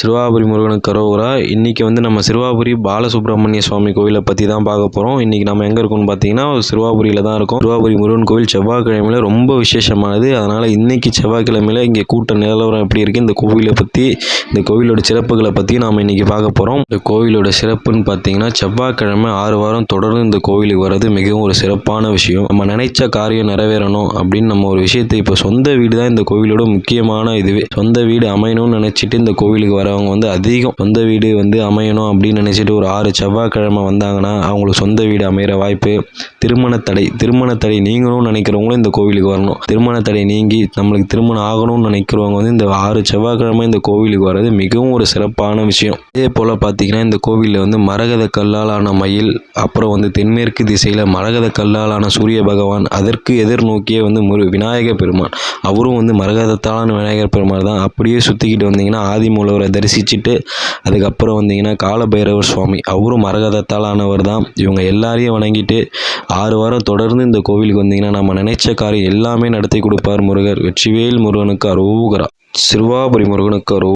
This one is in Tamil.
சிறுவாபுரி முருகனுக்கு அரோகரா இன்றைக்கி வந்து நம்ம சிறுவாபுரி பாலசுப்ரமணிய சுவாமி கோவிலை பற்றி தான் பார்க்க போகிறோம் இன்றைக்கி நம்ம எங்கே இருக்கோம்னு பார்த்தீங்கன்னா சிறுவாபுரியில் தான் இருக்கும். சிறுவாபுரி முருகன் கோவில் செவ்வாய்க்கிழமையில் ரொம்ப விசேஷமானது. அதனால் இன்றைக்கி செவ்வாய்க்கிழமையில் இங்கே கூட்ட நிலவரம் எப்படி இருக்குது இந்த கோவிலை பற்றி இந்த கோவிலோட சிறப்புகளை பற்றி நாம் இன்றைக்கி பார்க்க போகிறோம் இந்த கோவிலோட சிறப்புன்னு பார்த்தீங்கன்னா செவ்வாய்க்கிழமை ஆறு வாரம் தொடர்ந்து இந்த கோவிலுக்கு வர்றது மிகவும் ஒரு சிறப்பான விஷயம். நம்ம நினைச்ச காரியம் நிறைவேறணும் அப்படின்னு நம்ம ஒரு விஷயத்தை இப்போ சொந்த வீடு தான் இந்த கோவிலோட முக்கியமான இதுவே. சொந்த வீடு அமையணும்னு நினச்சிட்டு இந்த கோவிலுக்கு வர இருக்கிறவங்க வந்து அதிகம் சொந்த வீடு வந்து அமையணும் அப்படின்னு நினச்சிட்டு ஒரு ஆறு செவ்வாய்க்கிழமை வந்தாங்கன்னா அவங்களுக்கு சொந்த வீடு அமையிற வாய்ப்பு திருமண தடை திருமண தடை நீங்களும் நினைக்கிறவங்களும் இந்த கோவிலுக்கு வரணும். திருமண தடை நீங்கி நம்மளுக்கு திருமணம் ஆகணும்னு நினைக்கிறவங்க வந்து இந்த ஆறு செவ்வாய்க்கிழமை இந்த கோவிலுக்கு வர்றது மிகவும் ஒரு சிறப்பான விஷயம். இதே போல் பார்த்தீங்கன்னா இந்த கோவிலில் வந்து மரகத கல்லாலான மயில் அப்புறம் வந்து தென்மேற்கு திசையில் மரகத கல்லாலான சூரிய பகவான் அதற்கு எதிர்நோக்கியே வந்து முரு விநாயகர் பெருமான். அவரும் வந்து மரகதத்தாலான விநாயகர் பெருமாள் தான். அப்படியே சுற்றிக்கிட்டு வந்தீங்கன்னா ஆதிமூலவரை தரிசிச்சுட்டு அதுக்கப்புறம் வந்தீங்கன்னா காலபைரவர் சுவாமி. அவரும் மரகதத்தால் ஆனவர் தான். இவங்க எல்லாரையும் வணங்கிட்டு ஆறு வாரம் தொடர்ந்து இந்த கோவிலுக்கு வந்தீங்கன்னா நம்ம நினைச்ச காரியம் எல்லாமே நடத்தி கொடுப்பார் முருகர். வெற்றிவேல் முருகனுக்கு அரோகரா. சிறுவாபுரி முருகனுக்கு அரோ